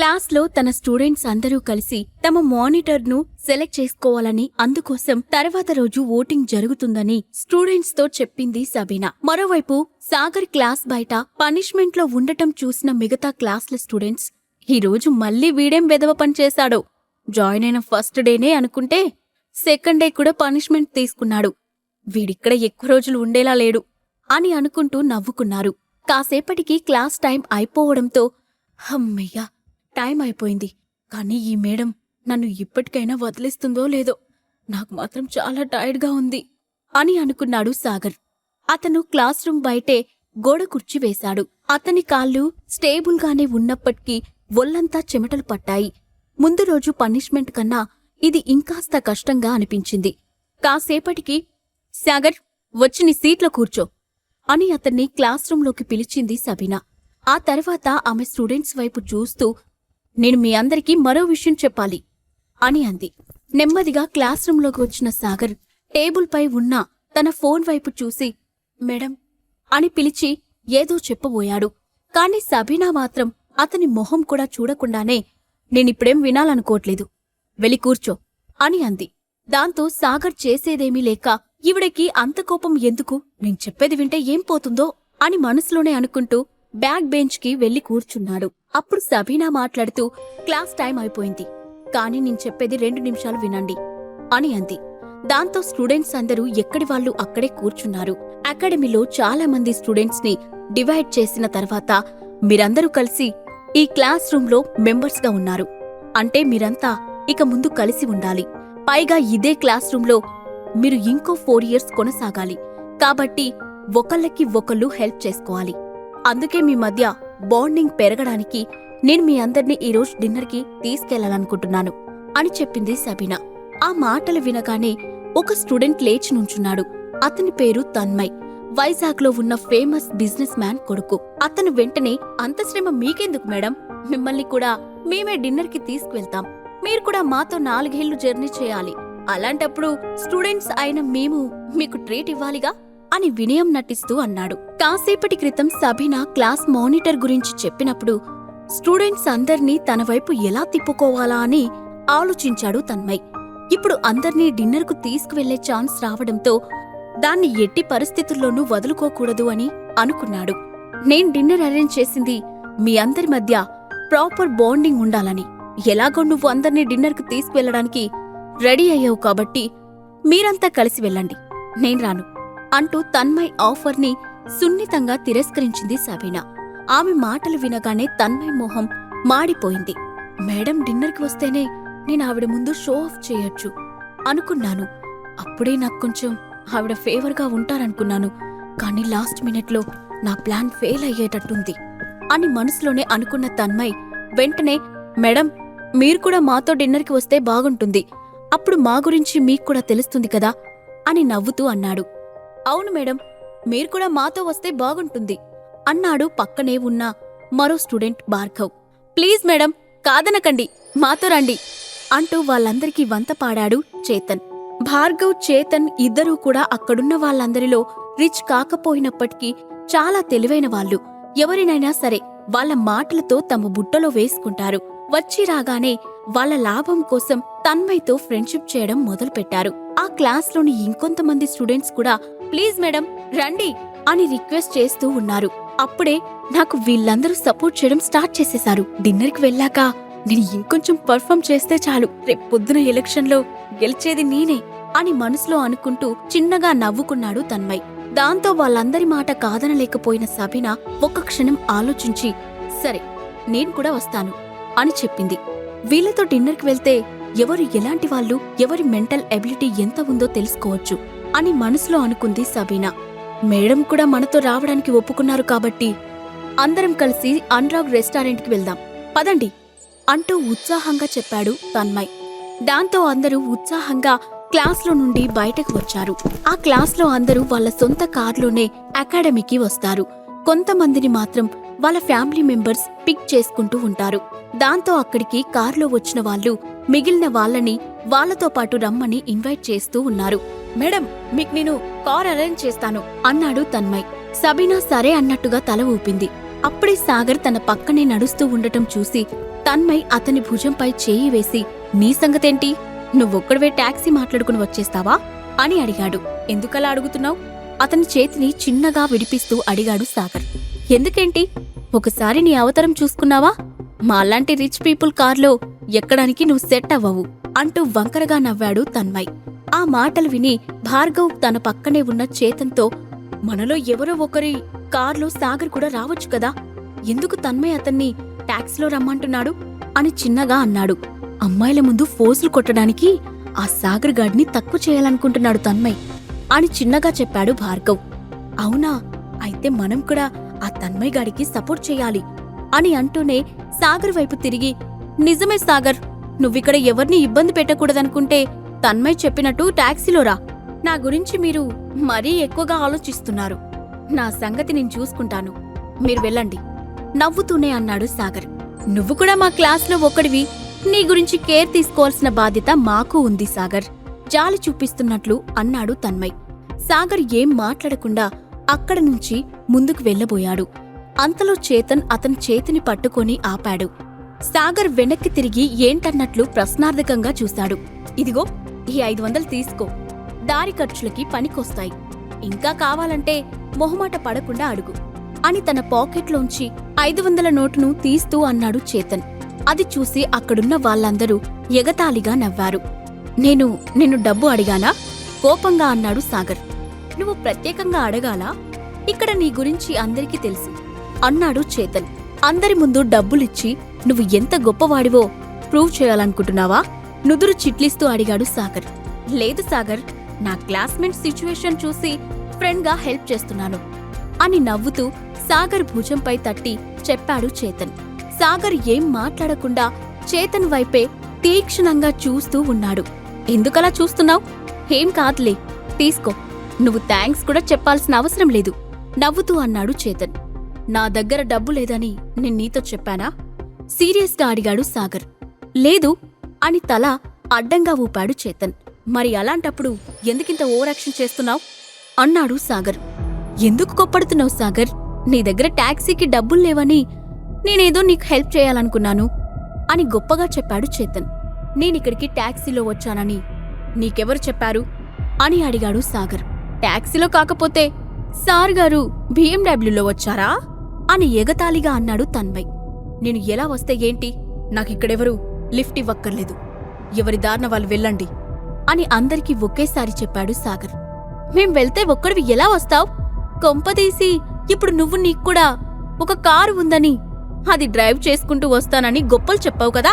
క్లాస్లో తన స్టూడెంట్స్ అందరూ కలిసి తమ మానిటర్ను సెలెక్ట్ చేసుకోవాలని అందుకోసం తర్వాత రోజు ఓటింగ్ జరుగుతుందని స్టూడెంట్స్తో చెప్పింది సబీనా. మరోవైపు సాగర్ క్లాస్ బయట పనిష్మెంట్లో ఉండటం చూసిన మిగతా క్లాస్ల స్టూడెంట్స్ ఈ రోజు మళ్ళీ వీడేం వెదవ పని చేశాడో? జాయిన్ అయిన ఫస్ట్ డేనే అనుకుంటే సెకండ్ డే కూడా పనిష్మెంట్ తీసుకున్నాడు. వీడిక్కడ ఎక్కువ రోజులు ఉండేలా లేడు అని అనుకుంటూ నవ్వుకున్నారు. కాసేపటికి క్లాస్ టైం అయిపోవడంతో హమ్మయ్యా టైం అయిపోయింది. కానీ ఈ మేడం నన్ను ఇప్పటికైనా వదిలేస్తుందో లేదో నాకు మాత్రం చాలా టైర్డ్గా ఉంది అని అనుకున్నాడు సాగర్. అతను క్లాస్ రూమ్ బయటే గోడ కుర్చీ వేశాడు. అతని కాళ్ళు స్టేబుల్గానే ఉన్నప్పటికీ ఒళ్ళంతా చెమటలు పట్టాయి. ముందు రోజు పనిష్మెంట్ కన్నా ఇది ఇంకాస్త కష్టంగా అనిపించింది. కాసేపటికి సాగర్ వచ్చి నీ సీట్లో కూర్చో అని అతన్ని క్లాస్ రూంలోకి పిలిచింది సబీనా. ఆ తర్వాత ఆమె స్టూడెంట్స్ వైపు చూస్తూ నేను మీ అందరికీ మరో విషయం చెప్పాలి అని అంది. నెమ్మదిగా క్లాస్ రూంలోకి వచ్చిన సాగర్ టేబుల్పై ఉన్న తన ఫోన్ వైపు చూసి మేడం అని పిలిచి ఏదో చెప్పబోయాడు. కాని సబీనా మాత్రం అతని మొహం కూడా చూడకుండానే నేనిప్పుడేం వినాలనుకోవట్లేదు. వెళ్ళి కూర్చో అని అంది. దాంతో సాగర్ చేసేదేమీ లేక ఈవిడకి అంత కోపం ఎందుకు? నేను చెప్పేది వింటే ఏం పోతుందో? అని మనసులోనే అనుకుంటూ బ్యాక్ బెంచ్కి వెళ్ళి కూర్చున్నాడు. అప్పుడు సబీనా మాట్లాడుతూ క్లాస్ టైం అయిపోయింది. కానీ నేను చెప్పేది రెండు నిమిషాలు వినండి అని అంది. దాంతో స్టూడెంట్స్ అందరూ ఎక్కడి వాళ్ళు అక్కడే కూర్చున్నారు. అకాడమీలో చాలా మంది స్టూడెంట్స్ని డివైడ్ చేసిన తర్వాత మీరందరూ కలిసి ఈ క్లాస్ రూంలో మెంబర్స్గా ఉన్నారు. అంటే మీరంతా ఇక ముందు కలిసి ఉండాలి. పైగా ఇదే క్లాస్ రూంలో మీరు ఇంకో ఫోర్ ఇయర్స్ కొనసాగాలి. కాబట్టి ఒకళ్ళకి ఒకళ్ళు హెల్ప్ చేసుకోవాలి. అందుకే మీ మధ్య బాండింగ్ పెరగడానికి నేను మీ అందరినీ ఈరోజు డిన్నర్కి తీసుకెళ్ళాలనుకుంటున్నాను అని చెప్పింది సబీనా. ఆ మాటలు వినగానే ఒక స్టూడెంట్ లేచి నుంచున్నాడు. అతని పేరు తన్మయ్. వైజాగ్లో ఉన్న ఫేమస్ బిజినెస్ మ్యాన్ కొడుకు. అతను వెంటనే అంత శ్రమ మీకెందుకు మేడం? మిమ్మల్ని కూడా మేమే డిన్నర్కి తీసుకువెళ్తాం మీరు కూడా మాతో నాలుగేళ్ళు జర్నీ చేయాలి. అలాంటప్పుడు స్టూడెంట్స్ అయిన మేము మీకు ట్రీట్ ఇవ్వాలిగా? అని వినయం నటిస్తూ అన్నాడు. కాసేపటి క్రితం సబీనా క్లాస్ మానిటర్ గురించి చెప్పినప్పుడు స్టూడెంట్స్ అందర్నీ తన వైపు ఎలా తిప్పుకోవాలా అని ఆలోచించాడు తన్మయ్. ఇప్పుడు అందర్నీ డిన్నర్కు తీసుకువెళ్ళే ఛాన్స్ రావడంతో దాన్ని ఎట్టి పరిస్థితుల్లోనూ వదులుకోకూడదు అని అనుకున్నాడు. నేను డిన్నర్ అరేంజ్ చేసింది మీ అందరి మధ్య ప్రాపర్ బాండింగ్ ఉండాలని. ఎలాగో నువ్వు అందర్నీ డిన్నర్కు తీసుకువెళ్ళడానికి రెడీ అయ్యావు కాబట్టి మీరంతా కలిసి వెళ్ళండి. నేను రాను. అంటూ తన్మయ్ ఆఫర్ని సున్నితంగా తిరస్కరించింది సబీనా. ఆమె మాటలు వినగానే తన్మయ్ మొహం మాడిపోయింది. మేడం డిన్నర్కి వస్తేనే నేను ఆవిడ ముందు షో ఆఫ్ చేయొచ్చు అనుకున్నాను. అప్పుడే నాకు కొంచెం ఆవిడ ఫేవర్గా ఉంటారనుకున్నాను. కానీ లాస్ట్ మినిట్లో నా ప్లాన్ ఫెయిల్ అయ్యేటట్టుంది అని మనసులోనే అనుకున్న తన్మయ్ వెంటనే మేడం మీరు కూడా మాతో డిన్నర్కి వస్తే బాగుంటుంది. అప్పుడు మా గురించి మీకు కూడా తెలుస్తుంది కదా అని నవ్వుతూ అన్నాడు. అవును మేడం మీరు కూడా మాతో వస్తే బాగుంటుంది. అన్నాడు పక్కనే ఉన్న మరో స్టూడెంట్ భార్గవ్. ప్లీజ్ మేడం కాదనకండి మాతో రండి అంటూ వాళ్ళందరికీ వంత పాడాడు చేతన్. భార్గవ్ చేతన్ ఇద్దరూ కూడా అక్కడున్న వాళ్ళందరిలో రిచ్ కాకపోయినప్పటికీ చాలా తెలివైన వాళ్ళు. ఎవరినైనా సరే వాళ్ళ మాటలతో తమ బుట్టలో వేసుకుంటారు. వచ్చి రాగానే వాళ్ళ లాభం కోసం తన్మయ్తో ఫ్రెండ్షిప్ చేయడం మొదలుపెట్టారు. ఆ క్లాస్లోని ఇంకొంతమంది స్టూడెంట్స్ కూడా ప్లీజ్ మేడం రండి అని రిక్వెస్ట్ చేస్తూ ఉన్నారు. అప్పుడే నాకు వీళ్ళందరూ సపోర్ట్ చేయడం స్టార్ట్ చేసేశారు. డిన్నర్కి వెళ్ళాక నేను ఇంకొంచెం పర్ఫామ్ చేస్తే చాలు రేపు ఎలక్షన్లో గెలిచేది నేనే అని మనసులో అనుకుంటూ చిన్నగా నవ్వుకున్నాడు తన్మయ్. దాంతో వాళ్ళందరి మాట కాదనలేకపోయిన సబిన ఒక్క క్షణం ఆలోచించి సరే నేను కూడా వస్తాను అని చెప్పింది. వీళ్ళతో డిన్నర్కి వెళ్తే ఎవరు ఎలాంటి వాళ్ళు ఎవరి మెంటల్ ఎబిలిటీ ఎంత ఉందో తెలుసుకోవచ్చు అని మనసులో అనుకుంది సబీనా. మేడం కూడా మనతో రావడానికి ఒప్పుకున్నారు కాబట్టి అందరం కలిసి అనురాగ్ రెస్టారెంట్కి వెళ్దాం. పదండి అంటూ ఉత్సాహంగా చెప్పాడు తన్మయ్. దాంతో అందరూ ఉత్సాహంగా క్లాస్లో నుండి బయటకు వచ్చారు. ఆ క్లాస్లో అందరూ వాళ్ళ సొంత కార్లోనే అకాడమీకి వస్తారు. కొంతమందిని మాత్రం వాళ్ళ ఫ్యామిలీ మెంబర్స్ పిక్ చేసుకుంటూ ఉంటారు. దాంతో అక్కడికి కారులో వచ్చిన వాళ్ళు మిగిలిన వాళ్ళని వాళ్ళతో పాటు రమ్మని ఇన్వైట్ చేస్తూ ఉన్నారు. మేడం మీకు నేను కార్ అరేంజ్ చేస్తాను అన్నాడు తన్మయ్. సబీనా సరే అన్నట్టుగా తల ఊపింది. అప్పుడే సాగర్ తన పక్కనే నడుస్తూ ఉండటం చూసి తన్మయ్ అతని భుజంపై చేయి వేసి నీ సంగతేంటి? నువ్వొక్కడవే టాక్సీ మాట్లాడుకుని వచ్చేస్తావా? అని అడిగాడు. ఎందుకలా అడుగుతున్నావు? అతని చేతిని చిన్నగా విడిపిస్తూ అడిగాడు సాగర్. ఎందుకేంటి? ఒకసారి నీ అవతారం చూసుకున్నావా? మాలాంటి రిచ్ పీపుల్ కార్లో ఎక్కడానికి నువ్వు సెట్ అవ్వవు అంటూ వంకరగా నవ్వాడు తన్మయ్. ఆ మాటలు విని భార్గవ్ తన పక్కనే ఉన్న చేతంతో మనలో ఎవరో ఒకరి కార్లో సాగర్ కూడా రావచ్చు కదా? ఎందుకు తన్మయ్ అతన్ని ట్యాక్సీలో రమ్మంటున్నాడు? అని చిన్నగా అన్నాడు. అమ్మాయిల ముందు ఫోజులు కొట్టడానికి ఆ సాగర్ గాడిని తక్కువ చేయాలనుకుంటున్నాడు తన్మయ్ అని చిన్నగా చెప్పాడు భార్గవ్. అవునా? అయితే మనం కూడా ఆ తన్మయ్ గాడికి సపోర్ట్ చేయాలి అని అంటూనే సాగర్ వైపు తిరిగి నిజమే సాగర్ నువ్విక్కడ ఎవరిని ఇబ్బంది పెట్టకూడదనుకుంటే తన్మయ్ చెప్పినట్టు టాక్సీలో రా. నా గురించి మీరు మరీ ఎక్కువగా ఆలోచిస్తున్నారు. నా సంగతి నేను చూసుకుంటాను. మీరు వెళ్ళండి. నవ్వుతూనే అన్నాడు సాగర్. నువ్వు కూడా మా క్లాస్లో ఒకడివి నీ గురించి కేర్ తీసుకోవాల్సిన బాధ్యత మాకు ఉంది సాగర్. జాలి చూపిస్తున్నట్లు అన్నాడు తన్మయ్. సాగర్ ఏం మాట్లాడకుండా అక్కడ నుంచి ముందుకు వెళ్ళబోయాడు. అంతలో చేతన్ అతని చేతిని పట్టుకొని ఆపాడు. సాగర్ వెనక్కి తిరిగి ఏంటన్నట్లు ప్రశ్నార్థకంగా చూశాడు. ఇదిగో ఈ ఐదు వందలు తీసుకో. దారి ఖర్చులకి పనికొస్తాయి. ఇంకా కావాలంటే మొహమాట పడకుండా అడుగు అని తన పాకెట్లోంచి ఐదు వందల నోటును తీస్తూ అన్నాడు చేతన్. అది చూసి అక్కడున్న వాళ్ళందరూ ఎగతాళిగా నవ్వారు. నేను నిన్ను డబ్బు అడిగానా? కోపంగా అన్నాడు సాగర్. నువ్వు ప్రత్యేకంగా అడగాలా? ఇక్కడ నీ గురించి అందరికీ తెలుసు. అన్నాడు చేతన్. అందరి ముందు డబ్బులిచ్చి నువ్వు ఎంత గొప్పవాడివో ప్రూవ్ చేయాలనుకుంటున్నావా? నుదురు చిట్లిస్తూ అడిగాడు సాగర్. లేదు సాగర్ నా క్లాస్మేట్ సిచ్యువేషన్ చూసి ఫ్రెండ్గా హెల్ప్ చేస్తున్నాను అని నవ్వుతూ సాగర్ భుజంపై తట్టి చెప్పాడు చేతన్. సాగర్ ఏం మాట్లాడకుండా చేతన్ వైపే తీక్షణంగా చూస్తూ ఉన్నాడు. ఎందుకలా చూస్తున్నావు? ఏం కాదులే తీసుకో. నువ్వు థ్యాంక్స్ కూడా చెప్పాల్సిన అవసరం లేదు. నవ్వుతూ అన్నాడు చేతన్. నా దగ్గర డబ్బు లేదని నేను నీతో చెప్పానా? సీరియస్గా అడిగాడు సాగర్. లేదు అని తల అడ్డంగా ఊపాడు చేతన్. మరి అలాంటప్పుడు ఎందుకింత ఓవరాక్షన్ చేస్తున్నావు? అన్నాడు సాగర్. ఎందుకు కొప్పడుతున్నావు సాగర్? నీ దగ్గర ట్యాక్సీకి డబ్బులు లేవని నేనేదో నీకు హెల్ప్ చేయాలనుకున్నాను అని గొప్పగా చెప్పాడు చేతన్. నేనిక్కడికి టాక్సీలో వచ్చానని నీకెవరు చెప్పారు? అని అడిగాడు సాగర్. ట్యాక్సీలో కాకపోతే సార్ గారు బీఎండబ్ల్యూలో వచ్చారా? అని ఎగతాళిగా అన్నాడు తన్మయ్ నేను ఎలా వస్తే ఏంటి? నాకిక్కడెవరూ లిఫ్ట్ ఇవ్వక్కర్లేదు. ఎవరి దారిన వాళ్ళు వెళ్ళండి అని అందరికీ ఒకేసారి చెప్పాడు సాగర్. మేం వెళ్తే ఒక్కడివి ఎలా వస్తావు? కొంపదీసి ఇప్పుడు నువ్వు నీకు కూడా ఒక కారు ఉందని అది డ్రైవ్ చేసుకుంటూ వస్తానని గొప్పలు చెప్పావు కదా?